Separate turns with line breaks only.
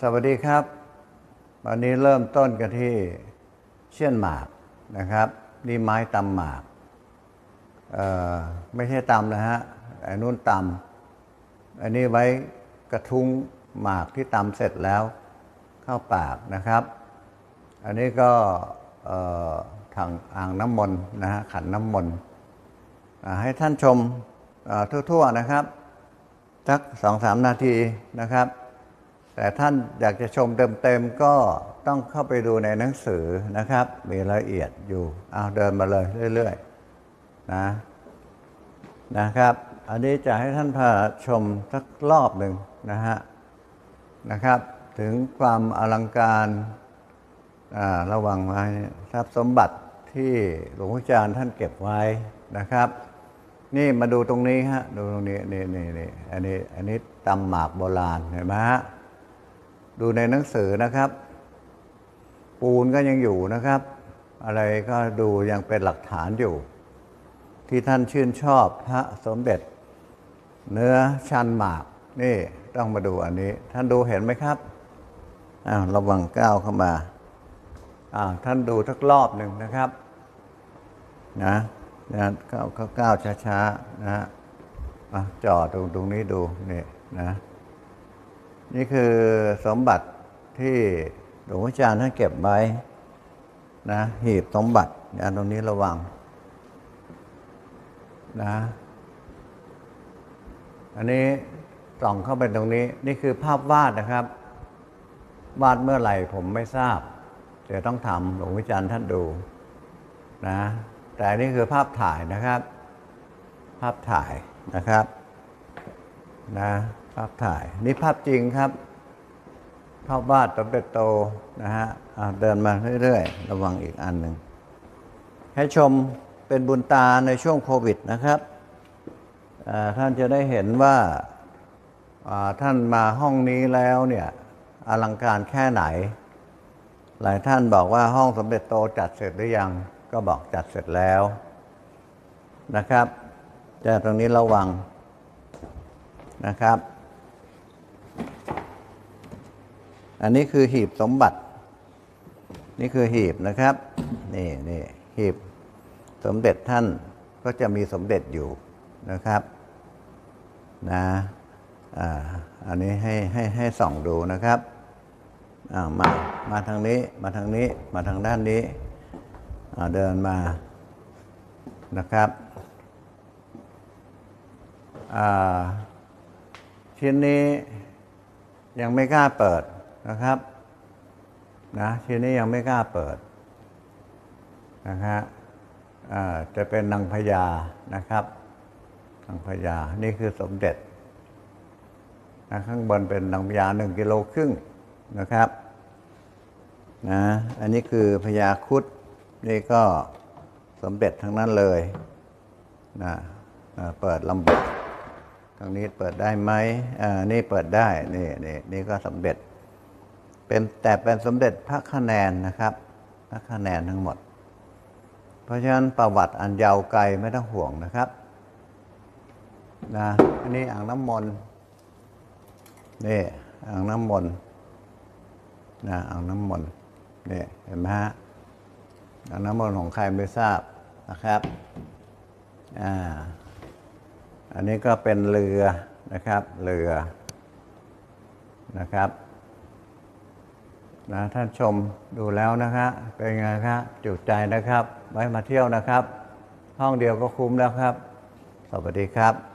สวัสดีครับ วันนี้เริ่มต้นกันที่เชี่ยนหมากนะครับ นี่ไม้ตำหมากไม่ใช่ตำนะฮะไอ้นู่นตำอันนี้ไว้กระทุ้งหมากที่ตำเสร็จแล้วเข้าปากนะครับ อันนี้ก็ถังอ่างน้ำมนต์นะฮะขันน้ำมนต์ให้ท่านชมทั่วๆนะครับสักสองสามนาทีนะครับ แต่ท่านอยากจะชมเต็มๆก็ต้องเข้าไปดูในหนังสือนะครับ มีรายละเอียดอยู่เอาเดินมาเลยเรื่อยๆนะนะครับ อันนี้จะให้ท่านพาชมสักรอบหนึ่งนะฮะนะครับ ถึงความอลังการาระวังไว้ทรัพย์สมบัติที่หลวงพ่อจารย์ท่านเก็บไว้นะครับ นี่มาดูตรงนี้ฮะดูตรงนี้นี่นี่นี่อันนี้อันนี้ตำหมากโบราณเห็นไหมฮะ ดูในหนังสือนะครับ ปูนก็ยังอยู่นะครับ อะไรก็ดูยังเป็นหลักฐานอยู่ ที่ท่านชื่นชอบพระสมเด็จ เนื้อชันหมาก นี่ต้องมาดูอันนี้ ท่านดูเห็นไหมครับอ้าวระวังก้าวเข้ามาอ้าวท่านดูทักรอบหนึ่งนะครับ นะนะก้าวก้าวก้าวช้าๆนะฮะอะจอดตรงตรงนี้ดูนี่นะ นี่คือสมบัติที่หลวงพ่อาจารย์ท่านเก็บไว้นะหีบสมบัตินตรงนี้ระวังนะอันนี้ส่องเข้าไปตรงนี้ นี่คือภาพวาดนะครับ วาดเมื่อไหร่ผมไม่ทราบ เดี๋ยวต้องทำหลวงวิจารณ์ท่านดูนะแต่อันนี่คือภาพถ่ายนะครับ ภาพถ่ายนะครับ นะภาพถ่าย นี่ภาพจริงครับภาพวาดสมเด็จโตนะฮะะเดินมาเรื่อยๆ ระวังอีกอันหนึ่งให้ชมเป็นบุญตาในช่วงโควิดนะครับท่านจะได้เห็นว่าอ่าท่านมาห้องนี้แล้วเนี่ยอลังการแค่ไหน หลายท่านบอกว่าห้องสมเด็จโตจัดเสร็จหรือยังก็บอกจัดเสร็จแล้วนะครับแต่ตรงนี้ระวัง นะครับ อันนี้คือหีบสมบัติ นี่คือหีบนะครับ นี่นี่หีบสมเด็จท่านก็จะมีสมเด็จอยู่นะครับนะอ่าอันนี้ให้ให้ให้ส่องดูนะครับอ่ามามาทางนี้มาทางนี้มาทางด้านนี้อ่าเดินมานะครับอ่า ชิ้นนี้ยังไม่กล้าเปิดนะครับนะชิ้นนี้ยังไม่กล้าเปิดนะฮะจะเป็นนางพญานะครับนางพญานี่คือสมเด็จนะข้างบนเป็นนางพญาหนึ่งกิโลครึ่งนะครับนะอันนี้คือพญาคุดนี่ก็สมเด็จทั้งนั้นเลยนะเปิดลำบาก ทางนี้เปิดได้ไหมอ่า นี่เปิดได้ นี่นี่นี่ก็สมเด็จ เป็นแต่เป็นสมเด็จพระคะแนนนะครับ พระคะแนนทั้งหมด เพราะฉะนั้นประวัติอันยาวไกลไม่ต้องห่วงนะครับ นะ อันนี้อ่างน้ำมนต์นี่อ่างน้ำมนต์นะอ่างน้ำมนต์นี่เห็นไหมฮะอ่างน้ำมนต์ของใครไม่ทราบนะครับ อ่า อันนี้ก็เป็นเรือนะครับเรือนะครับนะท่านชมดูแล้วนะคะเป็นไงครับจุใจนะครับ ไว้มาเที่ยวนะครับ ห้องเดียวก็คุ้มแล้วครับ สวัสดีครับ